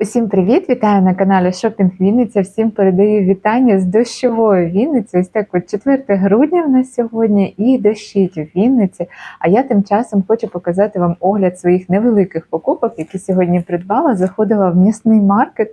Усім привіт! Вітаю на каналі Шопінг Вінниця. Всім передаю вітання з дощовою Вінниці. Ось так от 4 грудня в нас сьогодні і дощить у Вінниці. А я тим часом хочу показати вам огляд своїх невеликих покупок, які сьогодні придбала. Заходила в м'ясний маркет,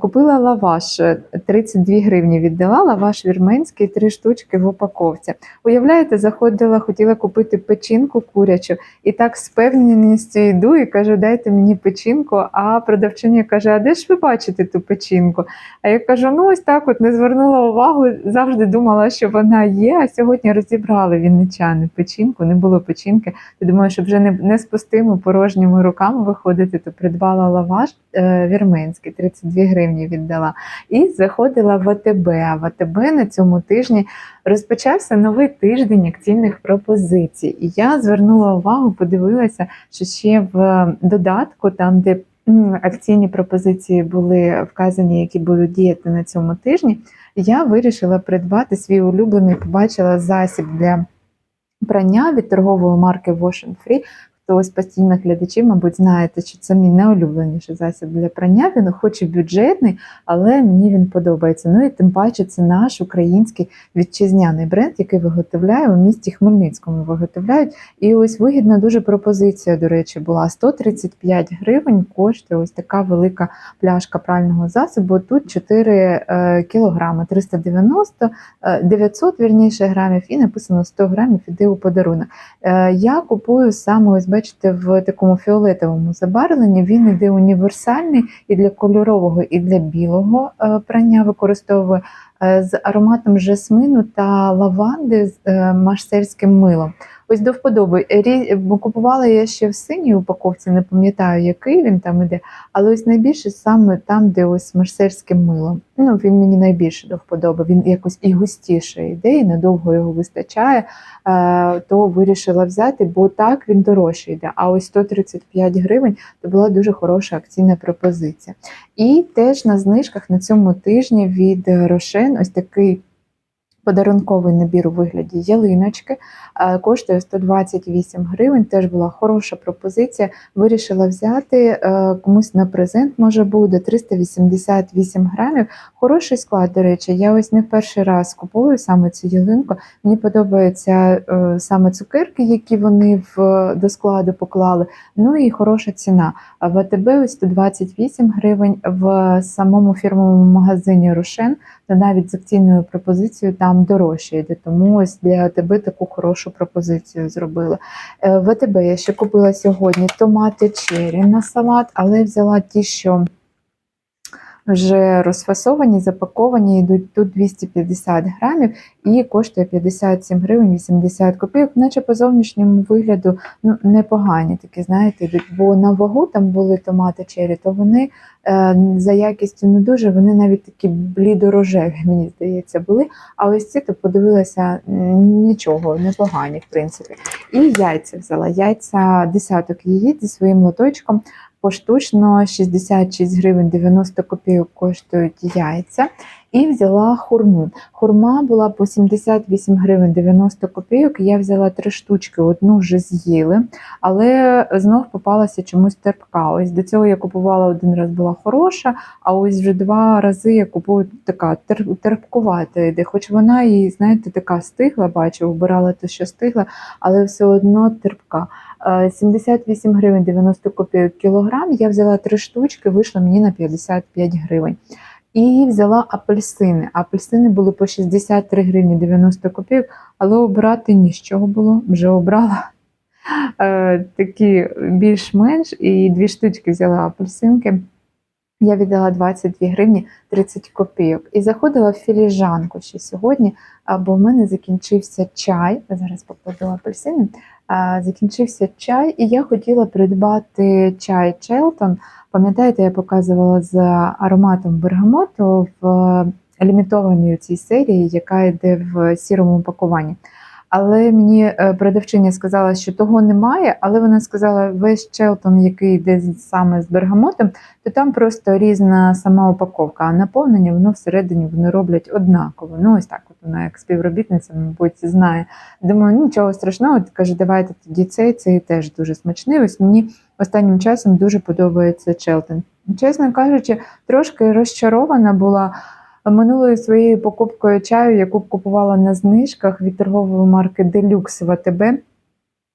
купила лаваш е, 32 гривні. Віддала лаваш вірменський, три штучки в упаковці. Уявляєте, заходила, хотіла купити печінку курячу, і так з певністю йду і кажу, дайте мені печінку. А продавчиня каже: А де ж ви бачите ту печінку? А я кажу: ну ось так, от не звернула увагу, завжди думала, що вона є. А сьогодні розібрали вінничани печінку, не було печінки. Я думаю, щоб вже не, не з пустими порожніми руками виходити, то придбала лаваш е, вірменський, 32 гривні віддала. І заходила в АТБ. А в АТБ на цьому тижні розпочався новий тиждень акційних пропозицій. І я звернула увагу, подивилася, що ще в додатку, там, де акційні пропозиції були вказані, які будуть діяти на цьому тижні, я вирішила придбати свій улюблений, побачила засіб для прання від торгової марки Wash and Free. Хто з постійних глядачів, мабуть, знаєте, що це мій найулюбленіший засіб для прання. Він хоч і бюджетний, але мені він подобається. Ну і тим паче це наш український вітчизняний бренд, який виготовляє у місті Хмельницькому. Виготовляють. І ось вигідна дуже пропозиція, до речі, була 135 гривень. Коштує ось така велика пляшка прального засобу. Тут 4 е, кілограми, 390, е, 900 вірніше грамів, і написано 100 грамів іде у подарунок. Е, Я купую саме, ось бачите, в такому фіолетовому забарвленні. Він іде універсальний і для кольорового, і для білого е, прання використовую е, з ароматом жасмину та лаванди з е, марсельським милом. Ось до вподоби. Рі- бо Купувала я ще в синій упаковці, не пам'ятаю, який він там іде, але ось найбільше саме там, де ось марсельським милом. Ну, він мені найбільше до вподоби. Він якось і густіше йде, і надовго його вистачає. Е, то вирішила взяти, бо так він дорожче йде. А ось 135 гривень то була дуже хороша акційна пропозиція. І теж на знижках на цьому тижні від Рошен ось такий. Подарунковий набір у вигляді ялиночки е, коштує 128 гривень. Теж була хороша пропозиція. Вирішила взяти е, комусь на презент, може буде 388 грамів. Хороший склад, до речі. Я ось не в перший раз купую саме цю ялинку. Мені подобаються е, саме цукерки, які вони в до складу поклали. Ну і хороша ціна. В АТБ ось 128 гривень в самому фірмовому магазині Рошен, то навіть з акційною пропозицією там дорожче йде. Тому ось для тебе таку хорошу пропозицію зробила. Е, В АТБ я ще купила сьогодні томати чері на салат, але взяла ті, що вже розфасовані, запаковані, йдуть тут 250 грамів і коштує 57 гривень 80 копійок, наче по зовнішньому вигляду ну, непогані такі, знаєте, йдуть. бо на вагу там були томати чері, то вони е, за якістю не дуже, вони навіть такі блідорожеві, мені здається, були. А ось ці то подивилася нічого, непогані, в принципі. І яйця взяла. Яйця десяток яєць зі своїм лоточком. Поштучно 66 гривень 90 копійок коштують яйця. І взяла хурму. Хурма була по 78 гривень 90 копійок. Я взяла три штучки, одну вже з'їли, але знов попалася чомусь терпка. Ось до цього я купувала один раз, була хороша, а ось вже два рази я купую така тер- терпкувата йде. Хоч вона і, знаєте, така стигла, бачу, вбирала те, що стигла, але все одно терпка. Е, 78 гривень 90 копійок кілограм. Я взяла три штучки, вийшло мені на 55 гривень. І взяла апельсини. Апельсини були по 63 гривні 90 копійок, але обрати нічого було. Вже обрала е, такі більш-менш, і дві штучки взяла апельсинки. Я віддала 22 гривні 30 копійок. І заходила в філіжанку ще сьогодні, бо в мене закінчився чай. Зараз покладу апельсини. Закінчився чай, і я хотіла придбати чай Челтон. Пам'ятаєте, я показувала з ароматом бергамоту в лімітованій цій серії, яка йде в сірому пакуванні. Але мені е, продавчиня сказала, що того немає, але вона сказала, весь Челтон, який йде саме з бергамотом, то там просто різна сама упаковка, а наповнення воно всередині вони роблять однаково. Ну, ось так, от вона як співробітниця, мабуть, знає. Думаю, «Ну, нічого страшного. От каже, давайте тоді цей, цей теж дуже смачний. Ось мені останнім часом дуже подобається Челтон. чесно кажучи, трошки розчарована була минулою своєю покупкою чаю, яку купувала на знижках від торгової марки Deluxe в АТБ.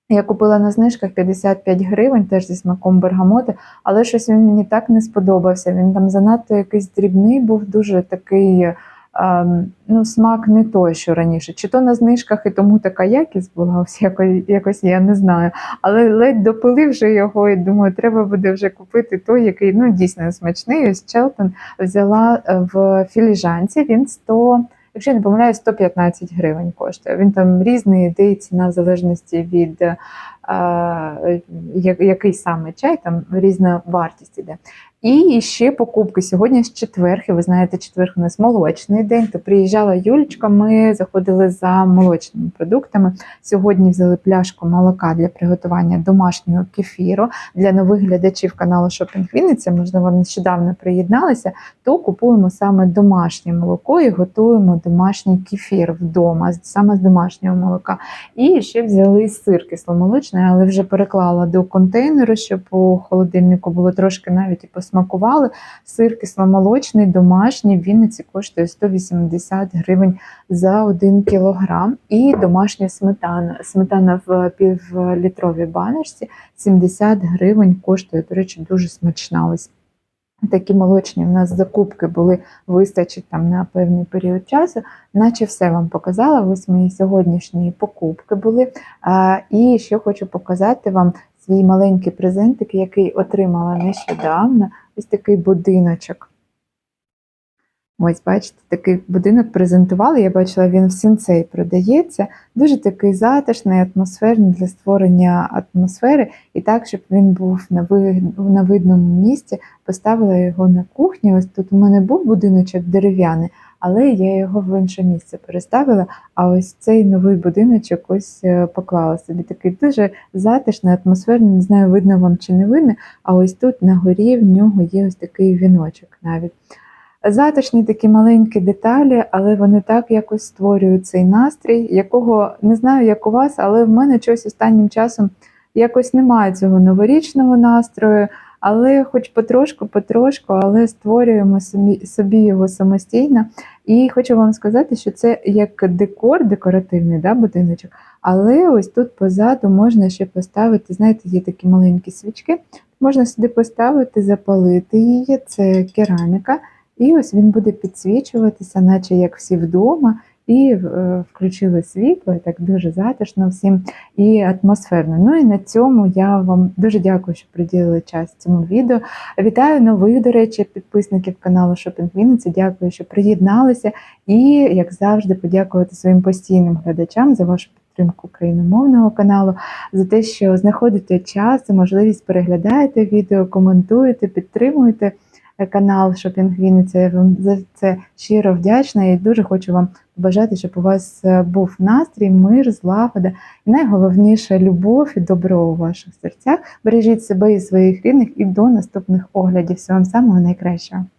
Я купила на знижках 55 гривень, теж зі смаком бергамоти, але щось він мені так не сподобався. Він там занадто якийсь дрібний, був дуже такий. Ем, Ну, смак не той, що раніше. Чи то на знижках і тому така якість була, ось якось, якось я не знаю. Але ледь допили вже його і думаю, треба буде вже купити той, який ну, дійсно смачний. Ось Челтон взяла е, в філіжанці. Він 100, якщо я не помиляюсь, 115 гривень коштує. Він там різний, йде ціна в залежності від який саме чай, там різна вартість іде. І ще покупки. Сьогодні ж четверг, і ви знаєте, четверг у нас молочний день. То приїжджала Юлічка, ми заходили за молочними продуктами. Сьогодні взяли пляшку молока для приготування домашнього кефіру. Для нових глядачів каналу Шопінг Вінниця, можливо, нещодавно приєдналися, то купуємо саме домашнє молоко і готуємо домашній кефір вдома, саме з домашнього молока. І ще взяли сир кисломолочний, але вже переклала до контейнеру, щоб у холодильнику було трошки навіть і посмакували. Сир кисломолочний, домашній, в Вінниці коштує 180 гривень за 1 кілограм. І домашня сметана. Сметана в півлітровій баночці 70 гривень коштує. До речі, дуже смачна. Ось такі молочні в нас закупки були, вистачить там на певний період часу, наче все вам показала. Ось мої сьогоднішні покупки були. А, і ще хочу показати вам свій маленький презентик, який отримала нещодавно. Ось такий будиночок. Ось, бачите, такий будинок презентували. Я бачила, він в сінцей продається. Дуже такий затишний, атмосферний для створення атмосфери. І так, щоб він був на, на видному місці, поставила його на кухні. Ось тут у мене був будиночок дерев'яний, але я його в інше місце переставила. А ось цей новий будиночок ось е, поклала собі. Такий дуже затишний, атмосферний, не знаю, видно вам чи не видно. А ось тут на горі в нього є ось такий віночок навіть. Затишні такі маленькі деталі, але вони так якось створюють цей настрій, якого не знаю, як у вас, але в мене щось останнім часом якось немає цього новорічного настрою, але хоч потрошку, потрошку, але створюємо собі, собі його самостійно. І хочу вам сказати, що це як декор, декоративний да, будиночок, але ось тут позаду можна ще поставити, знаєте, є такі маленькі свічки, можна сюди поставити, запалити її, це кераміка. І ось він буде підсвічуватися, наче як всі вдома, і е, включили світло, і так дуже затишно всім і атмосферно. Ну і на цьому я вам дуже дякую, що приділили час цьому відео. Вітаю нових, до речі, підписників каналу Шопінг Вінниці. Дякую, що приєдналися. І, як завжди, подякувати своїм постійним глядачам за вашу підтримку україномовного каналу, за те, що знаходите час і можливість переглядаєте відео, коментуєте, підтримуєте канал Шопінг Вінниця. Я вам за це щиро вдячна і дуже хочу вам побажати, щоб у вас е, був настрій, мир, злагода і найголовніше любов і добро у ваших серцях. Бережіть себе і своїх рідних і до наступних оглядів. Всього вам самого найкращого.